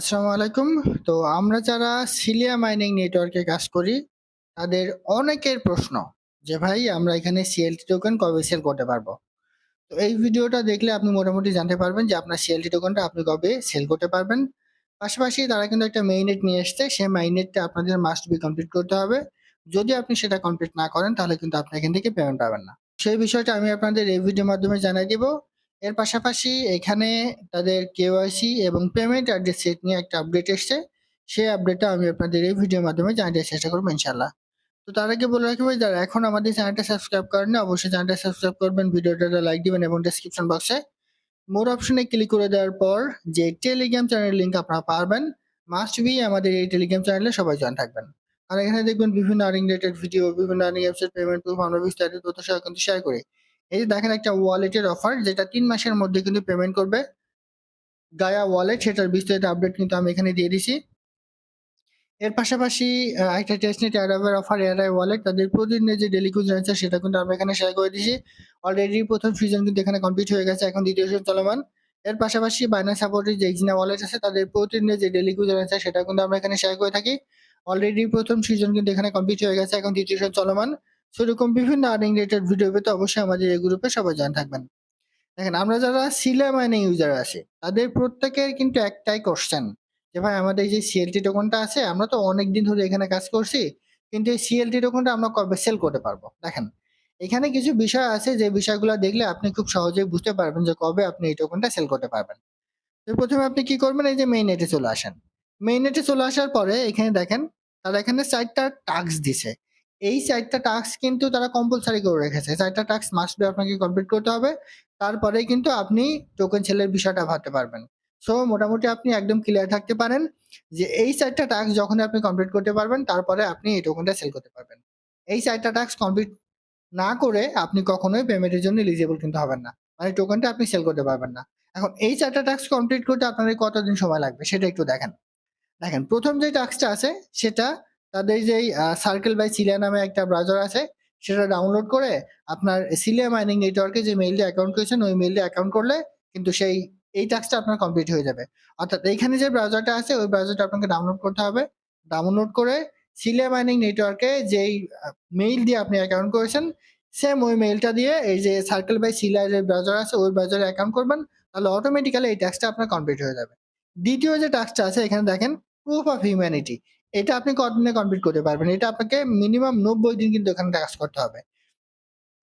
আসসালামু আলাইকুম। তো আমরা যারা সিলিয়া মাইনিং নেটওয়ার্কে কাজ করি, তাদের অনেকের প্রশ্ন যে, ভাই, আমরা এখানে সিএলটি টোকেন কবে সেল করতে পারব? তো এই ভিডিওটা দেখলে আপনি মোটামুটি জানতে পারবেন যে, আপনার সিএলটি টোকেনটা আপনি কবে সেল করতে পারবেন। পাশাপাশি তারা কিন্তু একটা মেইনেট নিয়ে এসছে। সেই মাইনেটটা আপনাদের মাস্ট বি কমপ্লিট করতে হবে। যদি আপনি সেটা কমপ্লিট না করেন, তাহলে কিন্তু আপনি এখান থেকে পেমেন্ট পাবেন না। সেই বিষয়টা আমি আপনাদের এই ভিডিওর মাধ্যমে জানাই দিব। এর পাশাপাশি এখানে তাদের কেওয়াইসি এবং পেমেন্ট অ্যাড্রেস সেট নিয়ে একটা আপডেট এসছে। সেই আপডেটটা আমি আপনাদের এই ভিডিওর মাধ্যমে জানাতে চেষ্টা করব ইনশাল্লাহ তো তার আগে বলে রাখি ভাই, যারা এখন আমাদের চ্যানেলটা সাবস্ক্রাইব করেন অবশ্যই চ্যানেলটা সাবস্ক্রাইব করবেন। ভিডিওটা লাইক দিবেন এবং ডেসক্রিপশন বক্সে মোর অপশনে ক্লিক করে দেওয়ার পর যে টেলিগ্রাম চ্যানেল লিঙ্ক আপনারা পারবেন। মাস্ট বি আমাদের এই টেলিগ্রাম চ্যানেলে সবাই জয়েন থাকবেন। আর এখানে দেখবেন বিভিন্ন আর্নিং রিলেটেড ভিডিও বিভিন্ন আর্নিং অ্যাপসের পেমেন্ট প্রুফ আমরা বিস্তারিত তথ্য কিন্তু শেয়ার করি। এই যে দেখেন একটা ওয়ালেটের অফার যেটা তিন মাসের মধ্যে কিন্তু পেমেন্ট করবে। গায়া ওয়ালেট সেটার বিস্তারিত আপডেট কিন্তু আমি এখানে দিয়ে দিছি। এর পাশাপাশি একটা টেস্টনেট অ্যাডাবের অফার এয়ারআই ওয়ালেট তাদের প্রতিদিনের যে ডেলি কুইজ রয়েছে, সেটা কিন্তু আমরা এখানে শেয়ার করে দিয়েছি অলরেডি প্রথম সিজন কিন্তু এখানে কমপ্লিট হয়ে গেছে, এখন দ্বিতীয় সিজন চলমান। এর পাশাপাশি বাইনা সাপোর্টের যে এক্সিনা ওয়ালেট আছে, তাদের প্রতিদিনের যে ডেলি কুইজ রয়েছে, সেটা কিন্তু আমরা এখানে শেয়ার করে থাকি। অলরেডি প্রথম সিজন কিন্তু এখানে কমপ্লিট হয়ে গেছে, এখন দ্বিতীয় সিজন চলমান। সেরকম বিভিন্ন আর্নিং রিলেটেড ভিডিও পেতে অবশ্যই আমাদের এই গ্রুপে সবাই জয়েন থাকবেন। দেখেন, আমরা যারা সিলা মাইনিং ইউজার আছি, তাদের প্রত্যেকের কিন্তু একটাই কোশ্চেন যে ভাই আমাদের যে সিএলটি টোকনটা আছে, আমরা তো অনেক দিন ধরে এখানে কাজ করছি, কিন্তু এই সিএলটি টোকনটা আমরা কবে সেল করতে পারব? দেখেন, এখানে কিছু বিষয় আছে, যে বিষয়গুলো দেখলে আপনি খুব সহজেই বুঝতে পারবেন যে কবে আপনি এই টোকনটা সেল করতে পারবেন। তো প্রথমে আপনি কি করবেন, এই যে মেইন নেটে চলে আসেন। মেইন নেটে চলে আসার পরে এখানে দেখেন, তারা এখানে চারটা টাস্ক দিছে। এই চারটা টাস্ক কিন্তু তারা কম্পালসারি করে রেখেছে। চারটা টাস্ক মাস্ট বি আপনাকে কমপ্লিট করতে হবে। তারপরে কিন্তু আপনি টোকেন সেলের বিষয়টা ভাবতে পারবেন। সো মোটামুটি আপনি একদম ক্লিয়ার থাকতে পারেন যে এই চারটা টাস্ক যখন আপনি কমপ্লিট করতে পারবেন, তারপরে আপনি এই টোকেনটা সেল করতে পারবেন। এই চারটা টাস্ক কমপ্লিট না করে আপনি কখনোই পেমেন্টের জন্য এলিজিবল কিন্তু হবেন না। মানে টোকেনটা আপনি সেল করতে পারবেন না। এখন এই চারটা টাস্ক কমপ্লিট করতে আপনাদের কতদিন সময় লাগবে সেটা একটু দেখেন। দেখেন, প্রথম যে টাস্কটা আছে, সেটা তাদের যেই সার্কেল বাই সিলিয়া নামে একটা ব্রাউজার আছে, সেটা ডাউনলোড করে আপনার সিলিয়া মাইনিং নেটওয়ার্কে যে মেইল দিয়ে অ্যাকাউন্ট করেছেন, ওই মেইল দিয়ে অ্যাকাউন্ট করলে কিন্তু সেই, এই টাস্কটা আপনার কমপ্লিট হয়ে যাবে। অর্থাৎ এইখানে যে ব্রাউজারটা আছে, ওই ব্রাউজারটা আপনাকে ডাউনলোড করতে হবে। ডাউনলোড করে সিলিয়া মাইনিং নেটওয়ার্কে যেই মেইল দিয়ে আপনি অ্যাকাউন্ট করেছেন সেম ওই মেইলটা দিয়ে এই যে সার্কেল বাই সিলিয়া যে ব্রাউজার আছে, ওই ব্রাউজারে অ্যাকাউন্ট করবেন, তাহলে অটোমেটিক্যালি এই টাস্কটা আপনার কমপ্লিট হয়ে যাবে। দ্বিতীয় যে টাস্কটা আছে, এখানে দেখেন প্রুফ অফ হিউম্যানিটি এটা আপনি কতদিনে কমপ্লিট করতে পারবেন? এটা আপনাকে মিনিমাম নব্বই দিন কিন্তু এখানে কাজ করতে হবে।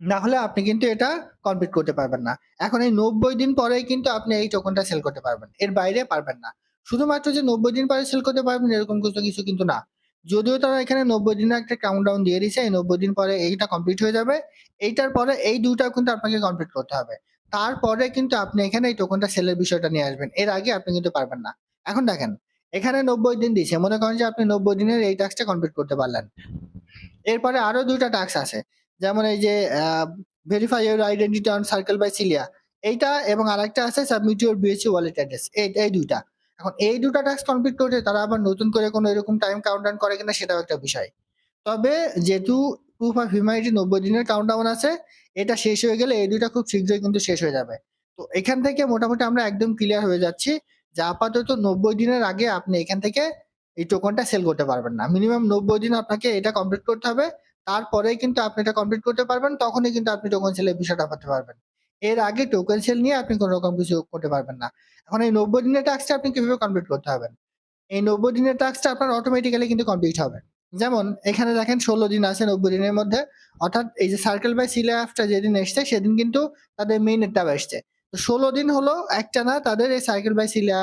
না হলে আপনি কিন্তু এটা কমপ্লিট করতে পারবেন না। এখন এই নব্বই দিন পরেই কিন্তু আপনি এই টোকনটা সেল করতে পারবেন। এর বাইরে পারবেন না। শুধুমাত্র যে নব্বই দিন পরে সেল করতে পারবেন এরকম কিছু কিছু কিন্তু না। যদিও তারা এখানে নব্বই দিনের একটা কাউন্টডাউন দিয়ে দিয়েছে, এই নব্বই দিন পরে এইটা কমপ্লিট হয়ে যাবে। এইটার পরে এই দুটা কিন্তু আপনাকে কমপ্লিট করতে হবে। তারপরে কিন্তু আপনি এখানে এই টোকনটা সেলের বিষয়টা নিয়ে আসবেন। এর আগে আপনি কিন্তু পারবেন না। এখন দেখেন এখানে নব্বই দিন দিয়েছে মনে করেন যে আপনি নব্বই দিনের এই টাস্কটা কমপ্লিট করতে পারলেন। এরপরে আরও দুইটা টাস্ক আছে। যেমন এই যে verify your identity on circle by Celia এইটা এবং আরেকটা আছে submit your BSC wallet address এই এই দুইটা। এখন এই দুটা টাস্ক কমপ্লিট করতে তারা আবার নতুন করে কোনো এরকম টাইম কাউন্টডাউন করে কিনা সেটাও একটা বিষয়। তবে যেহেতু প্রুফ অফ হিউম্যানিটি নব্বই দিনের কাউন্টডাউন আছে, এটা শেষ হয়ে গেলে এই দুইটা খুব শীঘ্রই কিন্তু শেষ হয়ে যাবে। তো এখান থেকে মোটামুটি আমরা একদম ক্লিয়ার হয়ে যাচ্ছি। যে আপাতত নব্বই দিনের আগে আপনি এখান থেকে এই টোকনটা সেল করতে পারবেন না। মিনিমাম নব্বই দিন আপনাকে এটা কমপ্লিট করতে হবে। তারপরে কিন্তু আপনি এটা কমপ্লিট করতে পারবেন, তখনই কিন্তু আপনি টোকন সেলের বিষয়টা করতে পারবেন। এর আগে টোকেন সেল নিয়ে আপনি কোনো রকম কিছু করতে পারবেন না। এখন এই নব্বই দিনের টাস্কটা আপনি কীভাবে কমপ্লিট করতে হবেন এই নব্বই দিনের টাস্কটা আপনার অটোমেটিক্যালি কিন্তু কমপ্লিট হবে। যেমন এখানে দেখেন ষোলো দিন আছে নব্বই দিনের মধ্যে। অর্থাৎ এই যে সার্কেল বাই সিলে সিলেফটা যেদিন এসছে, সেদিন কিন্তু তাদের মেইন ট্যাব এসছে। ষোলো দিন হলো একটা না তাদের এই সাইকেল বাই সিলিয়া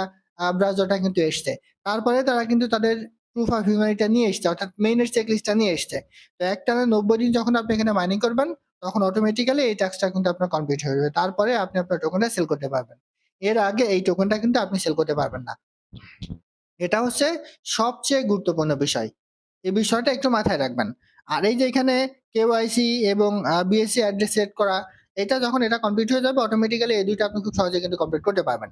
ব্রাউজারটা কিন্তু এসছে। তারপরে তারা কিন্তু তাদের প্রুফ অফ হিউম্যানিটা নিয়ে এসছে, অর্থাৎ মেইনের চেক লিস্টটা নিয়ে এসছে। তো একটানা নব্বই দিন যখন আপনি এখানে মাইনিং করবেন, তখন অটোমেটিক্যালি এই ট্যাক্সটা কিন্তু আপনার কমপ্লিট হয়ে যাবে। তারপরে আপনি আপনার টোকেনটা সেল করতে পারবেন। এর আগে এই টোকেনটা কিন্তু আপনি সেল করতে পারবেন না। এটা হচ্ছে সবচেয়ে গুরুত্বপূর্ণ বিষয়। এই বিষয়টা একটু মাথায় রাখবেন। আর এই যে এখানে কেওয়াইসি এবং বিএসসি অ্যাড্রেস সেট করা এটা যখন এটা কমপ্লিট হয়ে যাবে অটোমেটিক্যালি এই দুইটা আপনি খুব সহজে কিন্তু কমপ্লিট করতে পারবেন।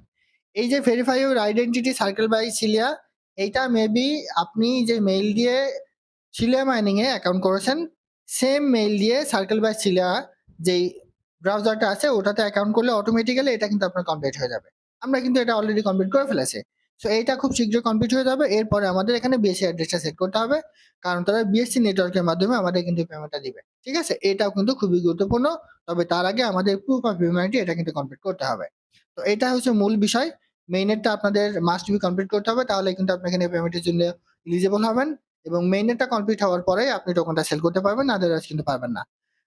এই যে verify your identity circle by Celia এইটা মেবি আপনি যে মেইল দিয়ে সিলিয়া মাইনিং এ অ্যাকাউন্ট করেছেন সেম মেইল দিয়ে সার্কেল বাই সিলিয়া যেই ব্রাউজারটা আছে, ওটাতে অ্যাকাউন্ট করলে অটোমেটিক্যালি এটা কিন্তু আপনার কমপ্লিট হয়ে যাবে। আমরা কিন্তু এটা অলরেডি কমপ্লিট করে ফেলেছি। সো এইটা খুব শীঘ্রই কমপ্লিট হয়ে যাবে। এরপরে আমাদের এখানে বিএসসি অ্যাড্রেসটা সেট করতে হবে। কারণ তারা বিএসসি নেটওয়ার্কের মাধ্যমে আমাদের কিন্তু পেমেন্টটা দিবে। ঠিক আছে? এটাও কিন্তু খুবই গুরুত্বপূর্ণ। তবে তার আগে আমাদের প্রুফ অফ হিউম্যানিটি এটা কিন্তু কমপ্লিট করতে হবে। তো, এটা হচ্ছে মূল বিষয়। মেইনেরটা আপনাদের মাস্ট বি কমপ্লিট করতে হবে। তাহলে কিন্তু আপনি এখানে পেমেন্টের জন্য এলিজিবল হবেন। এবং মেইনেরটা কমপ্লিট হওয়ার পরে আপনি টোকনটা সেল করতে পারবেন। আদারওয়াইজ কিন্তু পারবেন না।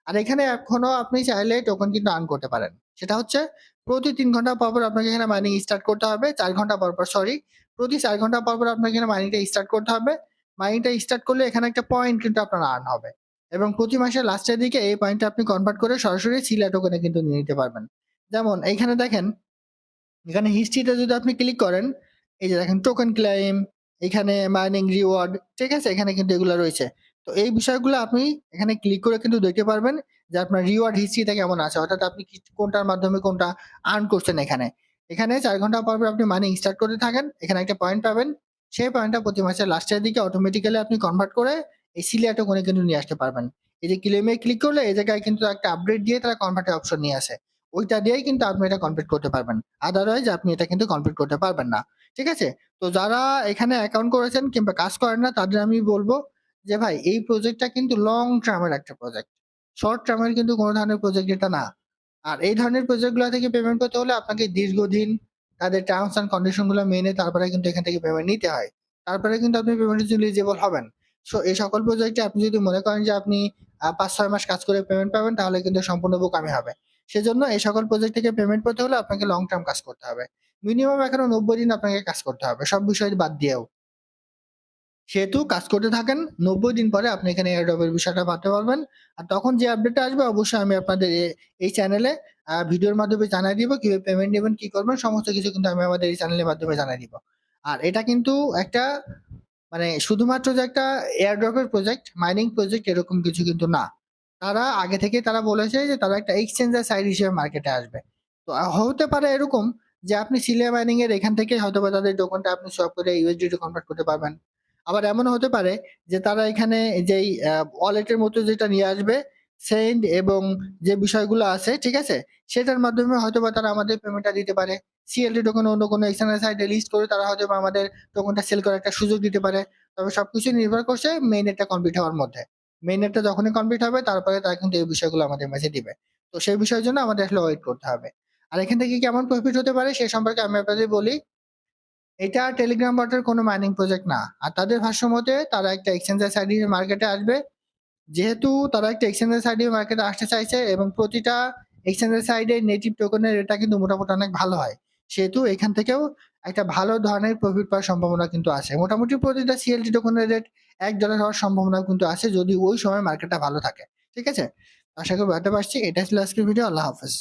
আর এখানে এখনও আপনি চাইলে টোকন কিন্তু আর্ন করতে পারেন। সেটা হচ্ছে প্রতি তিন ঘণ্টা পর পর আপনাকে এখানে মাইনিং স্টার্ট করতে হবে, চার ঘণ্টা পর পর সরি প্রতি চার ঘণ্টা পর পর আপনাকে এখানে মাইনিংটা স্টার্ট করতে হবে। মাইনিংটা স্টার্ট করলে এখানে একটা পয়েন্ট কিন্তু আপনার আর্ন হবে এবং প্রতি মাসের লাস্টের দিকে এই পয়েন্টটা আপনি কনভার্ট করে সরাসরি সিলা টোকেনে কিন্তু নিয়ে নিতে পারবেন। যেমন এইখানে দেখেন, এখানে হিস্ট্রিতে যদি আপনি ক্লিক করেন, এই যে দেখেন টোকেন ক্লাইম এখানে মাইনিং রিওয়ার্ড ঠিক আছে? এখানে কিন্তু এগুলো রয়েছে। তো এই বিষয়গুলো আপনি এখানে ক্লিক করে কিন্তু দেখতে পারবেন যে আপনার রিওয়ার্ড হিস্ট্রিটা কেমন আছে। অর্থাৎ আপনি কোনটার মাধ্যমে কোনটা আর্ন করছেন এখানে। এখানে চার ঘণ্টা পর পর আপনি মানি স্টার্ট করতে থাকেন। এখানে একটা পয়েন্ট পাবেন। সেই পয়েন্টটা প্রতি মাসের লাস্টের দিকে অটোমেটিক্যালি আপনি কনভার্ট করে এই সিলিয়াটো কোনে কিন্তু নিয়ে আসতে পারবেন। এই যে ক্লেমে ক্লিক করলে এই জায়গায় কিন্তু একটা আপডেট দিয়ে তারা কনভার্টের অপশন নিয়ে আসে। ওইটা দিয়েই কিন্তু আপনি এটা কমপ্লিট করতে পারবেন। আদারওয়াইজ আপনি এটা কিন্তু কমপ্লিট করতে পারবেন না। ঠিক আছে? তো যারা এখানে অ্যাকাউন্ট করেছেন কিংবা কাজ করেন না, তাদের আমি বলব যে ভাই, এই প্রজেক্টটা কিন্তু লং টার্মের একটা প্রজেক্ট শর্ট টার্মের কিন্তু কোনো ধরনের প্রজেক্ট এটা না। আর এই ধরনের প্রজেক্টগুলো থেকে পেমেন্ট করতে হলে আপনাকে দীর্ঘদিন তাদের টার্মস অ্যান্ড কন্ডিশনগুলো মেনে তারপরে কিন্তু এখান থেকে পেমেন্ট নিতে হয়। তারপরে কিন্তু আপনি পেমেন্টের জন্য এলিজিবল হবেন। সো এই সকল প্রজেক্টে আপনি যদি মনে করেন যে আপনি পাঁচ, ছয় মাস কাজ করে পেমেন্ট পাবেন, তাহলে কিন্তু সম্পূর্ণ বোকামি হবে। সেজন্য এই সকল প্রজেক্ট থেকে পেমেন্ট পেতে হলে আপনাকে লং টার্ম কাজ করতে হবে। মিনিমাম এখনও নব্বই দিন আপনাকে কাজ করতে হবে। সব বিষয় বাদ দিয়েও। সেহেতু কাজ করতে থাকেন, নব্বই দিন পরে আপনি এখানে এয়ারড্রপের বিষয়টা ভাবতে পারবেন। আর তখন যে আপডেটটা আসবে, অবশ্যই আমি আপনাদের এই চ্যানেলে ভিডিওর মাধ্যমে জানাই দিব, কীভাবে পেমেন্ট নেবেন, কী করবেন, সমস্ত কিছু কিন্তু আমি আমাদের এই চ্যানেলের মাধ্যমে জানাই দিব। আর এটা কিন্তু একটা মানে শুধুমাত্র যে একটা এয়ারড্রপের প্রজেক্ট মাইনিং প্রজেক্ট এরকম কিছু কিন্তু না। তারা আগে থেকে তারা বলেছে যে তারা একটা এক্সচেঞ্জার সাইড হিসেবে মার্কেটে আসবে। তো হতে পারে এরকম যে আপনি সিলিয়া মাইনিং এর এখান থেকে হয়তো বা তাদের টোকনটা আপনি সব করে ইউএসডিটি কনভার্ট করতে পারবেন। আবার এমন হতে পারে যে তারা এখানে যেই ওয়ালেটের মতো যেটা নিয়ে আসবে সেন্ড এবং যে বিষয়গুলো আছে, ঠিক আছে? সেটার মাধ্যমে হয়তো বা তারা আমাদের পেমেন্টটা দিতে পারে। সিএলডি টোকন অন্য কোনো এক্সটার্নাল সাইটে লিস্ট করে তারা হয়তো বা আমাদের টোকনটা সেল করার একটা সুযোগ দিতে পারে। তবে সব সবকিছু নির্ভর করছে মেইনেরটা কমপ্লিট হওয়ার মধ্যে। মেইনেরটা যখনই কমপ্লিট হবে, তারপরে তারা কিন্তু এই বিষয়গুলো আমাদের মেসে দিবে। তো সেই বিষয়ের জন্য আমাদের আসলে ওয়েট করতে হবে। আর এখান থেকে কেমন প্রফিট হতে পারে, সে সম্পর্কে আমি আপনাদের বলি। এটা টেলিগ্রাম বটের কোনো মাইনিং প্রজেক্ট না। আর তাদের ভাষ্য মতে, তারা একটা এক্সচেঞ্জার সাইড মার্কেটে আসবে। যেহেতু তারা একটা এক্সচেঞ্জার সাইডে মার্কেটে আসতে চাইছে এবং প্রতিটা এক্সচেঞ্জার সাইডে নেটিভ টোকেনের রেটটা কিন্তু মোটামুটি অনেক ভালো হয়। সেহেতু এখান থেকেও একটা ভালো ধরনের প্রফিট পাওয়ার সম্ভাবনা কিন্তু আছে। মোটামুটি প্রতিটা সিএলটি টোকেনের রেট এক ডলার হওয়ার সম্ভাবনা কিন্তু আছে, যদি ওই সময় মার্কেটটা ভালো থাকে। ঠিক আছে? আশা করি বুঝতে পারছি। এটা ছিল আজকের ভিডিও আল্লাহ হাফেজ।